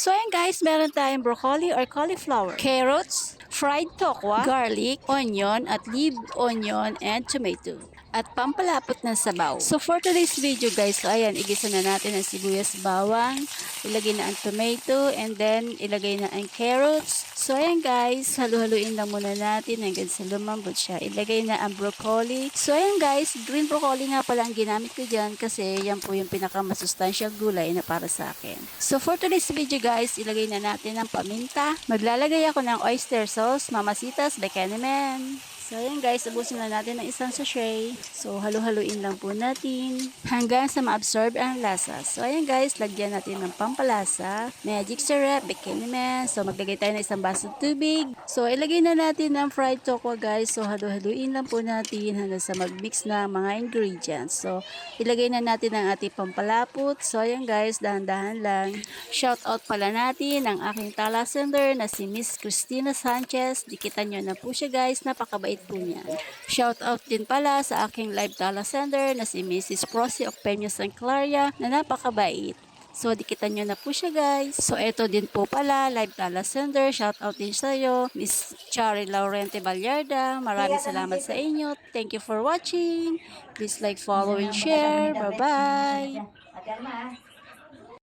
So ayan guys, meron tayong broccoli or cauliflower, carrots, fried tokwa, garlic, onion, at leaf onion, and tomato. At pampalapot ng sabaw. So for today's video guys, so ayan, igisa na natin ang sibuyas bawang, ilagay na ang tomato, and then ilagay na ang carrots. So ayan guys, halu-haluin lang muna natin hanggang sa lumambot siya. Ilagay na ang broccoli. So ayan guys, green broccoli nga pala ang ginamit ko dyan kasi yan po yung pinakamasustansyal gulay na para sa akin. So for today's video guys, ilagay na natin ang paminta. Maglalagay ako ng oyster sauce, mamasitas, bekenemen. So, ayan guys, ubusin na natin ng isang sachet. So, halu-haluin lang po natin hanggang sa ma-absorb ang lasa. So, ayan guys, lagyan natin ng pampalasa, magic syrup, bikini man. So, maglagay tayo ng isang baso tubig. So, ilagay na natin ng fried tokwa guys. So, halu-haluin lang po natin hanggang sa mag-mix na mga ingredients. So, ilagay na natin ang ating pampalapot. So, ayan guys, dahan-dahan lang. Shout out pala natin ang aking talasender na si Miss Christina Sanchez. Dikitan nyo na po siya guys, napakabait po niya. Shout out din pala sa aking live talasender na si Mrs. Prosy Ocpenio San Claria na napakabait. So, dikitan nyo na po siya, guys. So, eto din po pala, live talasender. Shout out din sa'yo, Miss Chari Laurente Balyarda. Maraming salamat sa inyo. Thank you for watching. Please like, follow, and share. Bye-bye.